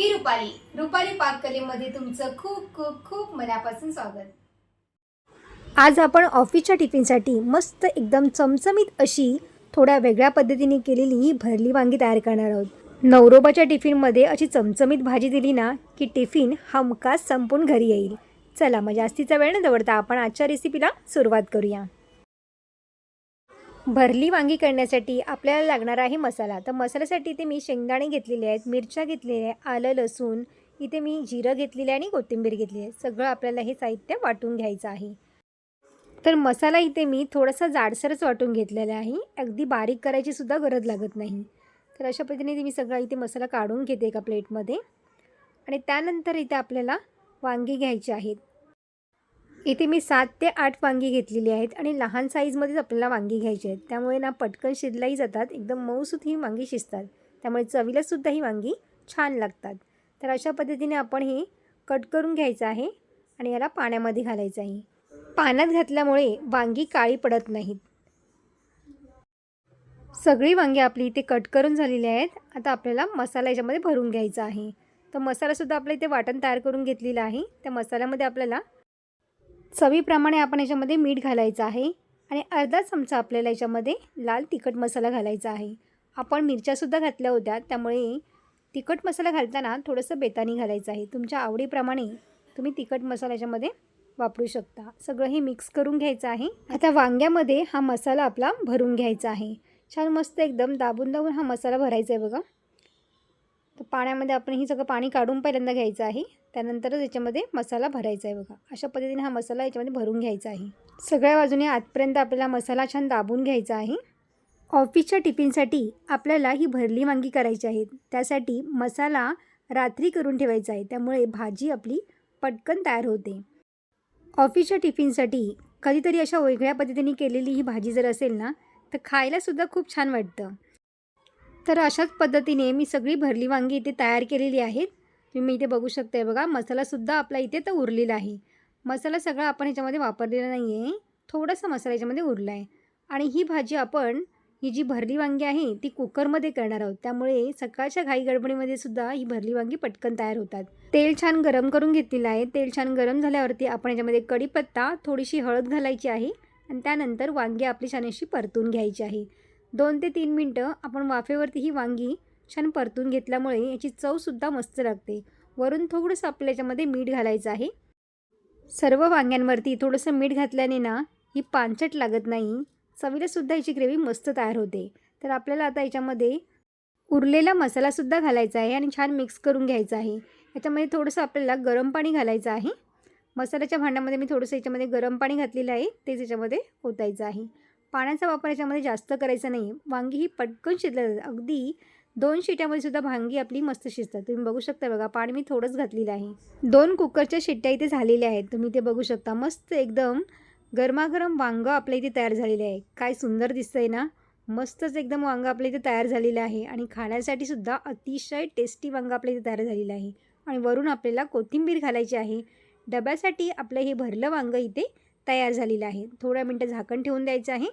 मी रुपाली. रुपाली पाककलेमध्ये तुमचं खूप खूप खूप मनापासून स्वागत. आज आपण ऑफिसच्या टिफिनसाठी मस्त एकदम चमचमीत अशी थोड्या वेगळ्या पद्धतीने केलेली ही भरली वांगी तयार करणार आहोत. नवरोबाच्या टिफिनमध्ये अशी चमचमीत भाजी दिली ना की टिफिन हमखास संपून घरी येईल. चला मग जास्तीचा वेळ न दवडता आपण आजच्या रेसिपीला सुरुवात करूया. भरली वांगी करण्यासाठी आपल्याला लागणार आहे मसाला. तर मसाल्यासाठी इथे मी शेंगदाणे घेतलेले आहेत मिरच्या घेतलेल्या आहे आलं लसूण. इथे मी जिरं घेतलेलं आहे आणि कोथिंबीर घेतली आहे. सगळं आपल्याला हे साहित्य वाटून घ्यायचं आहे. तर मसाला इथे मी थोडासा जाडसरच वाटून घेतलेला आहे. अगदी बारीक करायची सुद्धा गरज लागत नाही. तर अशा पद्धतीने इथे मी सगळा इथे मसाला काढून घेते एका प्लेटमध्ये. आणि त्यानंतर इथे आपल्याला वांगी घ्यायची आहेत. इथे मी सात ते आठ वांगी घेतलेली आहेत आणि लहान साईजमध्येच आपल्याला वांगी घ्यायची आहेत. त्यामुळे ना पटकन शिजलाही जातात. एकदम मऊसूत ही वांगी शिजतात. त्यामुळे चवीलासुद्धा ही वांगी छान लागतात. तर अशा पद्धतीने आपण ही कट करून घ्यायचं आहे आणि याला पाण्यामध्ये घालायचं आहे. पाण्यात घातल्यामुळे वांगी काळी पडत नाहीत. सगळी वांगी आपली इथे कट करून झालेली आहेत. आता आपल्याला मसाला याच्यामध्ये भरून घ्यायचा आहे. तर मसालासुद्धा आपल्या इथे वाटण तयार करून घेतलेलं आहे. त्या मसाल्यामध्ये आपल्याला चवीप्रमाणे आपण याच्यामध्ये मीठ घालायचं आहे आणि अर्धा चमचा आपल्याला याच्यामध्ये लाल तिखट मसाला घालायचा आहे. आपण मिरच्यासुद्धा घातल्या होत्या त्यामुळे तिखट मसाला घालताना थोडंसं बेतानी घालायचं आहे. तुमच्या आवडीप्रमाणे तुम्ही तिखट मसाला याच्यामध्ये वापरू शकता. सगळं हे मिक्स करून घ्यायचं आहे. आता वांग्यामध्ये हा मसाला आपला भरून घ्यायचा आहे. छान मस्त एकदम दाबून दाबून हा मसाला भरायचा आहे बघा. तर पाण्यामध्ये आपण ही सगळं पाणी काढून पहिल्यांदा घ्यायचं आहे. त्यानंतरच याच्यामध्ये मसाला भरायचा आहे बघा. अशा पद्धतीने हा मसाला याच्यामध्ये भरून घ्यायचा आहे. सगळ्या बाजूने आतपर्यंत आपल्याला मसाला छान दाबून घ्यायचा आहे. ऑफिसच्या टिफिनसाठी आपल्याला ही भरली वांगी करायची आहेत त्यासाठी मसाला रात्री करून ठेवायचा आहे. त्यामुळे भाजी आपली पटकन तयार होते. ऑफिसच्या टिफिनसाठी कधीतरी अशा वेगळ्या पद्धतीने केलेली ही भाजी जर असेल ना तर खायलासुद्धा खूप छान वाटतं. तर अशाच पद्धतीने मी सगळी भरली वांगी इथे तयार केलेली आहेत. तुम्ही इथे बघू शकताय बघा मसालासुद्धा आपला इथे तर उरलेला आहे. मसाला सगळा आपण ह्याच्यामध्ये वापरलेला नाही आहे थोडासा मसाला याच्यामध्ये उरला आहे आणि ही भाजी आपण ही जी भरली वांगी आहे ती कुकरमध्ये करणार आहोत. त्यामुळे सकाळच्या घाई गडबडीमध्ये सुद्धा ही भरली वांगी पटकन तयार होतात. तेल छान गरम करून घेतलेलं आहे. तेल छान गरम झाल्यावरती आपण याच्यामध्ये कढीपत्ता थोडीशी हळद घालायची आहे. आणि त्यानंतर वांगी आपली छान अशी परतून घ्यायची आहे. दोन ते तीन मिनटं आपण वाफेवरती ही वांगी छान परतून घेतल्यामुळे याची चवसुद्धा मस्त लागते. वरून थोडंसं आपल्या याच्यामध्ये मीठ घालायचं आहे. सर्व वांग्यांवरती थोडंसं मीठ घातल्याने ना ही पानचट लागत नाही. चवीलासुद्धा याची ग्रेव्ही मस्त तयार होते. तर आपल्याला आता याच्यामध्ये उरलेला मसालासुद्धा घालायचा आहे आणि छान मिक्स करून घ्यायचा आहे. याच्यामध्ये थोडंसं आपल्याला गरम पाणी घालायचं आहे. मसाल्याच्या भांड्यामध्ये मी थोडंसं याच्यामध्ये गरम पाणी घातलेलं आहे. तेच याच्यामध्ये ओतायचं आहे. पाण्याचा वापर याच्यामध्ये जास्त करायचा नाही. वांगी ही पटकन शिजल्या जातात. अगदी दोन शिट्यामध्ये सुद्धा भांगी आपली मस्त शिजतात. तुम्ही बघू शकता बघा पाणी मी थोडंच घातलेलं आहे. दोन कुकरच्या शिट्ट्या इथे झालेल्या आहेत. तुम्ही ते बघू शकता. मस्त एकदम गरमागरम वांगं आपल्या इथे तयार झालेले आहे. काय सुंदर दिसतंय ना? मस्तच एकदम वांगं आपल्या इथे तयार झालेलं आहे आणि खाण्यासाठी सुद्धा अतिशय टेस्टी वांगं आपल्या इथे तयार झालेलं आहे. आणि वरून आपल्याला कोथिंबीर घालायची आहे. डब्यासाठी आपलं हे भरलं वांगं इथे तयार झालेलं आहे. थोड्या मिनटं झाकण ठेवून द्यायचं आहे.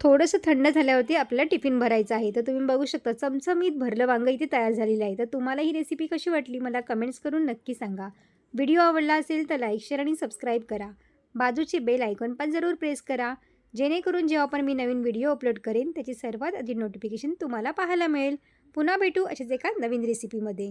थोडंसं थंड झाल्यावरती आपल्याला टिफिन भरायचं आहे. तर तुम्ही बघू शकता चमचमीत भरलं वांगं इथे तयार झालेलं आहे. तर तुम्हाला ही रेसिपी कशी वाटली मला कमेंट्स करून नक्की सांगा. व्हिडिओ आवडला असेल तर लाईक शेअर आणि सबस्क्राईब करा. बाजूचे बेल आयकॉन पण जरूर प्रेस करा. जेणेकरून जेव्हा पण मी नवीन व्हिडिओ अपलोड करेन त्याची सर्वात आधी नोटिफिकेशन तुम्हाला पाहायला मिळेल. पुन्हा भेटू अशाच एका नवीन रेसिपीमध्ये